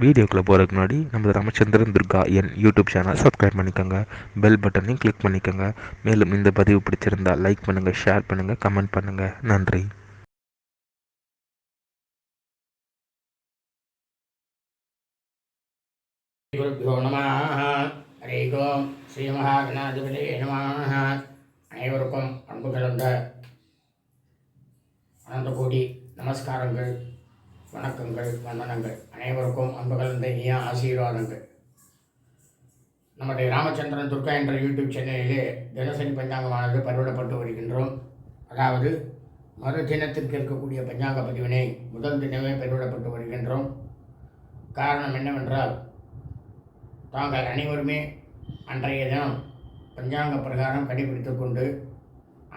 வீடியோக்குள்ளே போகிறதுக்கு முன்னாடி நம்ம ராமச்சந்திரன் துர்கா என் யூடியூப் சேனல் சப்ஸ்கிரைப் பண்ணிக்கோங்க. பெல் பட்டனையும் கிளிக் பண்ணிக்கோங்க. மேலும் இந்த பதிவு பிடிச்சிருந்தா லைக் பண்ணுங்கள் ஷேர் பண்ணுங்கள் கமெண்ட் பண்ணுங்கள் நன்றி. குருப்பியோ நம ஹரே ஓம் ஸ்ரீ மகாகணாதிபதி நம அனைவருக்கும் அன்பு கலந்த அனந்த கோடி நமஸ்காரங்கள். வணக்கங்கள் வந்தனங்கள். அனைவருக்கும் அன்பு இனிய ஆசீர்வாதங்கள். நம்முடைய ராமச்சந்திரன் துர்கா என்ற யூடியூப் சேனலிலே தினசரி பஞ்சாங்கமானது பதிவிடப்பட்டு வருகின்றோம். அதாவது மறு தினத்திற்கு இருக்கக்கூடிய பஞ்சாங்க பதிவினை முதல் தினமே பதிவிடப்பட்டு வருகின்றோம். காரணம் என்னவென்றால் தாங்கள் அனைவருமே அன்றைய தினம் பஞ்சாங்க பிரகாரம் கடைபிடித்து கொண்டு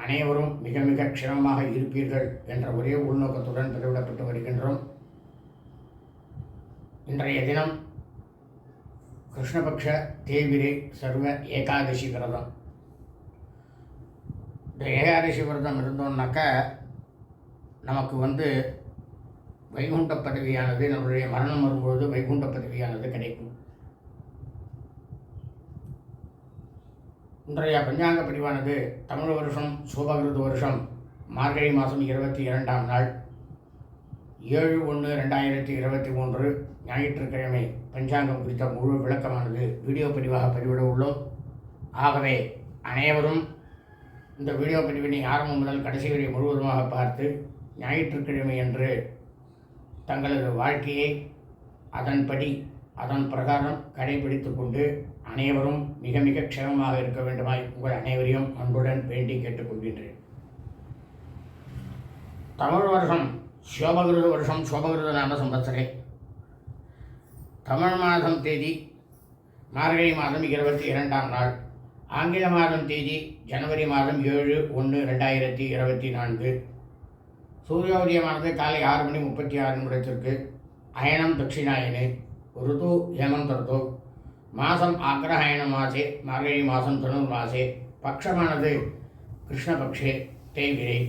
அனைவரும் மிக மிக க்ஷமமாக இருப்பீர்கள் என்ற ஒரே உள்நோக்கத்துடன் பதிவிடப்பட்டு வருகின்றோம். இன்றைய தினம் கிருஷ்ணபக்ஷ தேவிரே சர்வ ஏகாதசி விரதம். இந்த ஏகாதசி விரதம் இருந்தோம்னாக்கா நமக்கு வந்து வைகுண்ட பதவியானது நம்மளுடைய மரணம் வரும்பொழுது வைகுண்ட பதவியானது கிடைக்கும். இன்றைய பஞ்சாங்க பதிவானது தமிழ் வருஷம் சோபகிருது வருஷம் மார்கழி மாதம் இருபத்தி இரண்டாம் நாள். ஏழு ஒன்று ரெண்டாயிரத்தி இருபத்தி மூன்று ஞாயிற்றுக்கிழமை பஞ்சாங்கம் குறித்த முழு விளக்கமானது வீடியோ பதிவாக பதிவிட உள்ளோம். ஆகவே அனைவரும் இந்த வீடியோ பதிவினை ஆரம்பம் முதல் கடைசி வரை முழுவதுமாக பார்த்து ஞாயிற்றுக்கிழமை என்று தங்களது வாழ்க்கையை அதன்படி அதன் பிரகாரம் கடைபிடித்து கொண்டு அனைவரும் மிக மிக க்ஷமமாக இருக்க வேண்டுமாய் உங்கள் அனைவரையும் அன்புடன் வேண்டி கேட்டுக்கொள்கின்றேன். தமிழ் வருஷம் சோபகிருத வருஷம் சோபகிருத நாம சம்பத்சரே தமிழ் மாதம் தேதி மார்கழி மாதம் இருபத்தி இரண்டாம் நாள். ஆங்கில மாதம் தேதி ஜனவரி மாதம் ஏழு ஒன்று ரெண்டாயிரத்தி இருபத்தி நான்கு. சூரியோதயமானது காலை ஆறு மணி முப்பத்தி ஆறு நிமிடத்திற்கு. அயனம் தட்சிணாயனு ருது ஹேமந்த மாதம் ஆக்ரஹாயண மாசே மார்கழி மாதம் தனுர் மாசே பக்ஷமானது கிருஷ்ணபக்ஷே தேவிரை.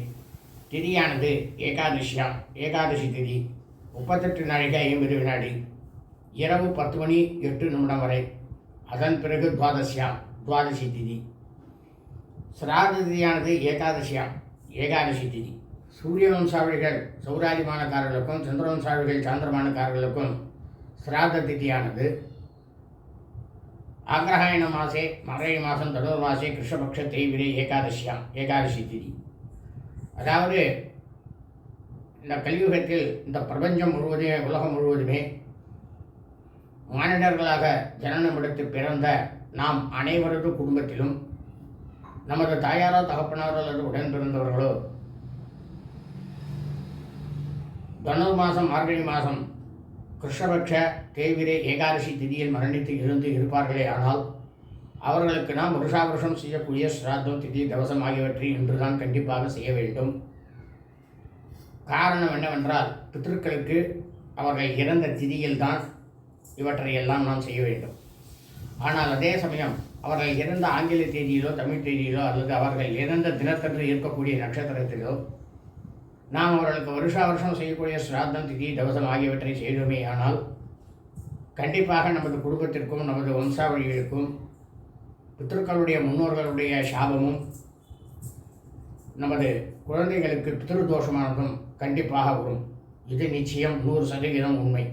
திதியானது ஏகாதசியாம் ஏகாதசி திதி. முப்பத்தெட்டு நாழிகை ஐம்பது வினாடி. இரவு பத்து மணி எட்டு நிமிடம் வரை. அதன் பிறகு துவாதசியாம் துவாதசி திதி. சிராத திதியானது ஏகாதசியாம் ஏகாதசி திதி. சூரிய வம்சாவளிகள் சௌராஜிமானக்காரர்களுக்கும் சந்திர வம்சாவளிகள் சாந்திரமானக்காரர்களுக்கும் சிராத திதியானது. ஆக்ரஹாயண மாசே மறை மாதம் தனுர் மாசே கிருஷ்ணபக்ஷ விரை ஏகாதசியாம் ஏகாதசி திதி. அதாவது இந்த கலியுகத்தில் இந்த பிரபஞ்சம் முழுவதுமே உலகம் முழுவதுமே மானிடர்களாக ஜனனமெடுத்து பிறந்த நாம் அனைவரது குடும்பத்திலும் நமது தாயாரோ தகப்பனாரோ அல்லது உடன் பிறந்தவர்களோ தனுர் மாதம் மார்கழி மாதம் கிருஷ்ணபக்ஷ தேவிரே ஏகாதசி திதியில் மரணித்து இருந்து இருப்பார்களே ஆனால் அவர்களுக்கு நாம் வருஷாவருஷம் செய்யக்கூடிய ஸ்ராத்தம் திதி தவசம் ஆகியவற்றை இன்றுதான் கண்டிப்பாக செய்ய வேண்டும். காரணம் என்னவென்றால் பித்திருக்களுக்கு அவர்கள் இறந்த திதியில்தான் இவற்றையெல்லாம் நாம் செய்ய வேண்டும். ஆனால் அதே சமயம் அவர்கள் இறந்த ஆங்கில தேதியிலோ தமிழ் தேதியிலோ அல்லது அவர்கள் இறந்த தினத்தன்று இருக்கக்கூடிய நட்சத்திரத்திலோ நாம் அவர்களுக்கு வருஷா வருஷம் செய்யக்கூடிய சிராத்தம் திதி தவசம் ஆகியவற்றை செய்தோமே ஆனால் கண்டிப்பாக நமது குடும்பத்திற்கும் நமது வம்சாவளிகளுக்கும் பித்திருக்களுடைய முன்னோர்களுடைய சாபமும் நமது குழந்தைகளுக்கு பித்திருதோஷமானதும் கண்டிப்பாக வரும். இது நிச்சயம் நூறு சதவீதம் உண்மை.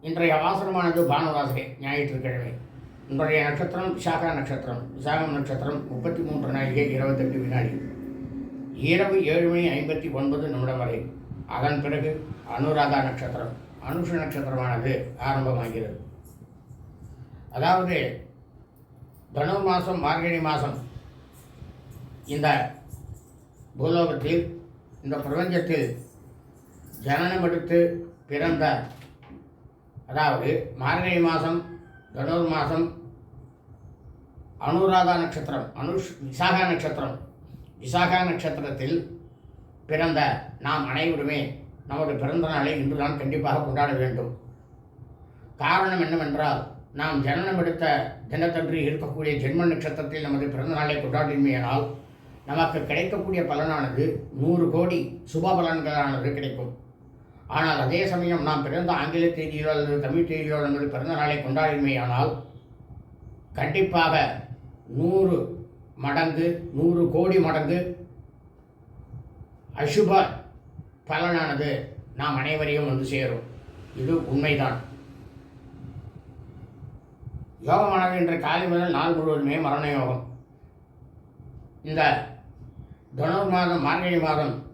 இன்றைய வாசனமானது பானுவாசகை ஞாயிற்றுக்கிழமை. இன்றைய நட்சத்திரம் விசாகா நட்சத்திரம். விசாகம் நட்சத்திரம் முப்பத்தி மூன்று நாளிகை இருபத்தெட்டு வினாடி. இரவு ஏழு மணி ஐம்பத்தி ஒன்பது நிமிடம் வரை. அதன் பிறகு அனுராதா நட்சத்திரம். அனுஷ நட்சத்திரமானது ஆரம்பமாகிறது. அதாவது தனு மாதம் மார்கழி மாதம் இந்த பூலோகத்தில் இந்த பிரபஞ்சத்தில் ஜனனம் எடுத்து பிறந்த அதாவது மார்கழி மாதம் தனுர் மாதம் அனுராதா நட்சத்திரம் அனுஷ் விசாகா நட்சத்திரம் விசாகா நட்சத்திரத்தில் பிறந்த நாம் அனைவருமே நமது பிறந்த நாளை இன்று நான் கண்டிப்பாக கொண்டாட வேண்டும். காரணம் என்னவென்றால் நாம் ஜனனம் எடுத்த தினத்தன்று இருக்கக்கூடிய ஜென்ம நட்சத்திரத்தில் நமது பிறந்த நாளை நமக்கு கிடைக்கக்கூடிய பலனானது நூறு கோடி சுப பலன்களானது கிடைக்கும். ஆனால் அதே சமயம் நாம் பிறந்த ஆங்கில தேதியிலோ அல்லது தமிழ் தேதியிலோ நமது பிறந்த நாளை கொண்டாடிமையானால் கண்டிப்பாக நூறு மடங்கு நூறு கோடி மடங்கு அசுப பலனானது நாம் அனைவரையும் வந்து சேரும். இது உண்மைதான். யோகமானது இன்று காலை முதல் நாள் முழுவதுமே மரண யோகம். இந்த தனுர் மாதம் மார்கழி மாதம்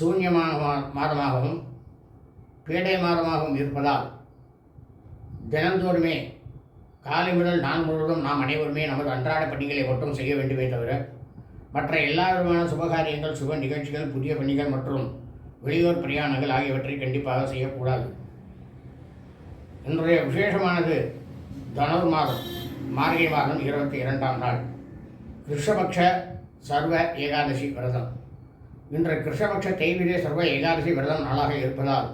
சூன்யமாக மா- மாதமாகவும் பீடை மாதமாகவும் இருப்பதால் தினந்தோறுமே காலை முதல் நாள் முழுவதும் நாம் அனைவருமே நமது அன்றாட பணிகளை மட்டும் செய்ய வேண்டுமே தவிர மற்ற எல்லா விதமான சுபகாரியங்கள் சுப நிகழ்ச்சிகள் புதிய பணிகள் மற்றும் வெளியூர் பிரயாணங்கள் ஆகியவற்றை கண்டிப்பாக செய்யக்கூடாது. இன்றைய விசேஷமானது தனுர் மாதம் மார்கழி மாதம் இருபத்தி இரண்டாம் நாள். கிருஷ்ணபக்ஷ சர்வ ஏகாதசி விரதம். இன்று கிருஷ்ணபக்ஷ தேய்விரே சர்வ ஏகாதசி விரதம் நாளாக இருப்பதால்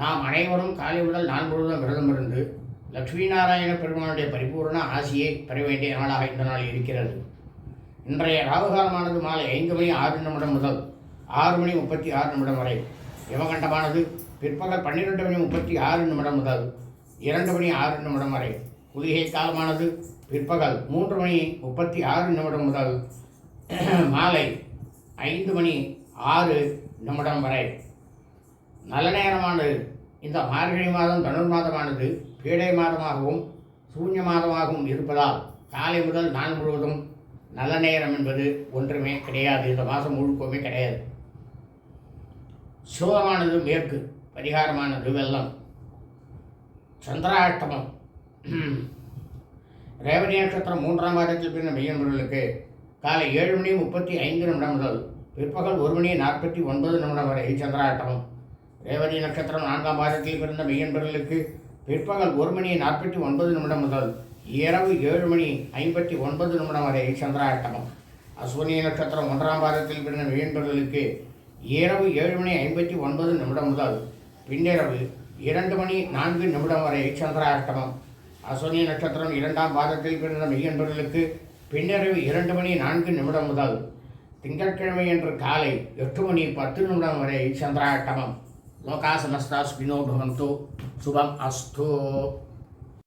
நாம் அனைவரும் காலை முதல் நான் முழுவதும் விரதம் இருந்து லட்சுமி நாராயண பெருமானுடைய பரிபூர்ண ஆசியை பெற வேண்டிய நாளாக இந்த நாள் இருக்கிறது. இன்றைய ராகுகாலமானது மாலை ஐந்து மணி ஆறு நிமிடம் முதல் ஆறு மணி முப்பத்தி ஆறு நிமிடம் வரை. யமகண்டமானது பிற்பகல் பன்னிரெண்டு மணி முப்பத்தி ஆறு நிமிடம் முதல் இரண்டு மணி ஆறு நிமிடம் வரை. குளிகை காலமானது பிற்பகல் மூன்று மணி முப்பத்தி ஆறு நிமிடம் முதல் மாலை ஐந்து மணி ஆறு நிமிடம் வரை. நல்ல நேரமானது. இந்த மார்கழி மாதம் தனுர் மாதமானது பீடை மாதமாகவும் சூன்ய மாதமாகவும் இருப்பதால் காலை முதல் நாள் முழுவதும் நல்ல நேரம் என்பது ஒன்றுமே கிடையாது. இந்த மாதம் முழுக்கவுமே கிடையாது. சோகமானது மேற்கு பரிகாரமானது வெள்ளம். சந்திராஷ்டமம் ரேவதி நட்சத்திரம் மூன்றாம் மாதத்தில் பிறந்த மெய்யன்பர்களுக்கு காலை ஏழு மணி முப்பத்தி ஐந்து நிமிடம் முதல் பிற்பகல் ஒரு மணி நாற்பத்தி ஒன்பது நிமிடம் வரை சந்திராட்டமம் ரேவதி நட்சத்திரம் நான்காம் மாதத்தில் பிறந்த மெய்யன்பர்களுக்கு பிற்பகல் ஒரு மணி நாற்பத்தி ஒன்பது நிமிடம் முதல் இரவு ஏழு மணி ஐம்பத்தி ஒன்பது நிமிடம் வரை சந்திராட்டமம் அஸ்வினி நட்சத்திரம் ஒன்றாம் பாதத்தில் பிறந்த மெய்யன்பர்களுக்கு இரவு ஏழு மணி ஐம்பத்தி ஒன்பது நிமிடம் முதல் பின்னிரவு இரண்டு மணி நான்கு நிமிடம் வரை சந்திராஷ்டமம் அஸ்வனி நட்சத்திரம் இரண்டாம் பாதத்தில் பிறந்த மெய்யன்பர்களுக்கு பின்னிரவு இரண்டு மணி நான்கு நிமிடம் முதல் திங்கட்கிழமை அன்று காலை எட்டு மணி பத்து நிமிடம் வரை சந்திராட்டமம். லோகா சமஸ்தா ஸ்பினோ பவந்து. சுபம் அஸ்து.